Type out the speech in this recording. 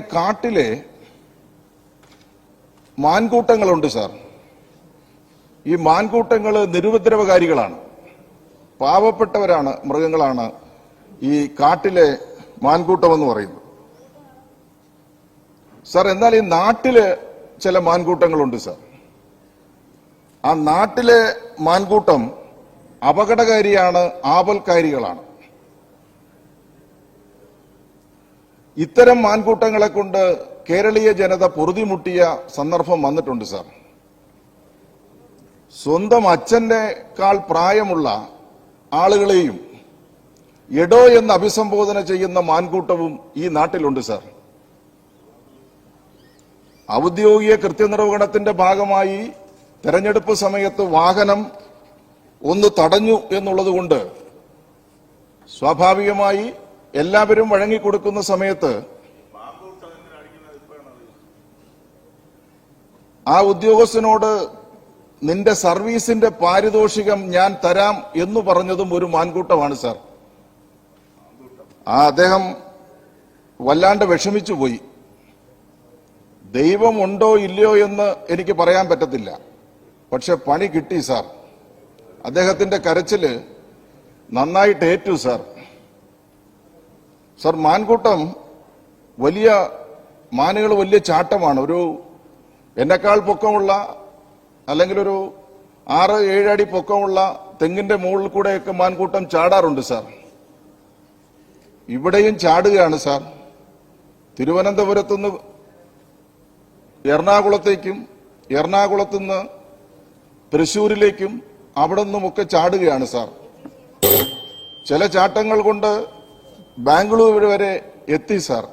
കാട്ടിലെ മാൻകൂട്ടങ്ങളുണ്ട് സാർ. ഈ മാൻകൂട്ടങ്ങൾ നിരുപദ്രവകാരികളാണ്. പാവപ്പെട്ടവരാണ് മൃഗങ്ങളാണ് ഈ കാട്ടിലെ മാൻകൂട്ടം എന്ന് പറയുന്നത്. സാർ എന്നാൽ ഈ നാട്ടിൽ ചില മാൻകൂട്ടങ്ങളുണ്ട് സാർ. ആ നാട്ടിലെ മാൻകൂട്ടം അപകടകാരിയാണ് ആപൽക്കാരികളാണ്. ഇത്തരം മാൻകൂട്ടങ്ങളെ കൊണ്ട് കേരളീയ ജനത പൊറുതിമുട്ടിയ സന്ദർഭം വന്നിട്ടുണ്ട് സാർ. സ്വന്തം അച്ഛന്റെ കാൾ പ്രായമുള്ള ആളുകളെയും എടോ എന്ന് അഭിസംബോധന ചെയ്യുന്ന മാൻകൂട്ടവും ഈ നാട്ടിലുണ്ട് സാർ. ഔദ്യോഗിക കൃത്യനിർവഹണത്തിന്റെ ഭാഗമായി തെരഞ്ഞെടുപ്പ് സമയത്ത് വാഹനം ഒന്ന് തടഞ്ഞു എന്നുള്ളതുകൊണ്ട് സ്വാഭാവികമായി എല്ലാവരും വഴങ്ങിക്കൊടുക്കുന്ന സമയത്ത് ആ ഉദ്യോഗസ്ഥനോട് നിന്റെ സർവീസിന്റെ പാരിതോഷികം ഞാൻ തരാം എന്ന് പറഞ്ഞതും ഒരു മാൻകൂട്ടമാണ് സാർ. ആ അദ്ദേഹം വല്ലാണ്ട് വിഷമിച്ചു പോയി. ദൈവമുണ്ടോ ഇല്ലയോ എന്ന് എനിക്ക് പറയാൻ പറ്റത്തില്ല. പക്ഷെ പണി കിട്ടി സാർ. അദ്ദേഹത്തിന്റെ കരച്ചിൽ നന്നായിട്ട് ഏറ്റു സാർ. സാർ മാൻകൂട്ടം വലിയ മാനുകൾ വലിയ ചാട്ടമാണ്. ഒരു എന്നെക്കാൾ പൊക്കമുള്ള അല്ലെങ്കിൽ ഒരു ആറ് ഏഴടി പൊക്കമുള്ള തെങ്ങിന്റെ മുകളിൽ കൂടെയൊക്കെ മാൻകൂട്ടം ചാടാറുണ്ട് സാർ. ഇവിടെയും ചാടുകയാണ് സാർ. തിരുവനന്തപുരത്തുനിന്ന് എറണാകുളത്തേക്കും എറണാകുളത്തുനിന്ന് തൃശൂരിലേക്കും അവിടെ നിന്നുമൊക്കെ ചാടുകയാണ് സാർ. ചില ചാട്ടങ്ങൾ കൊണ്ട് ബാംഗ്ലൂർ വരെ എത്തി സാർ.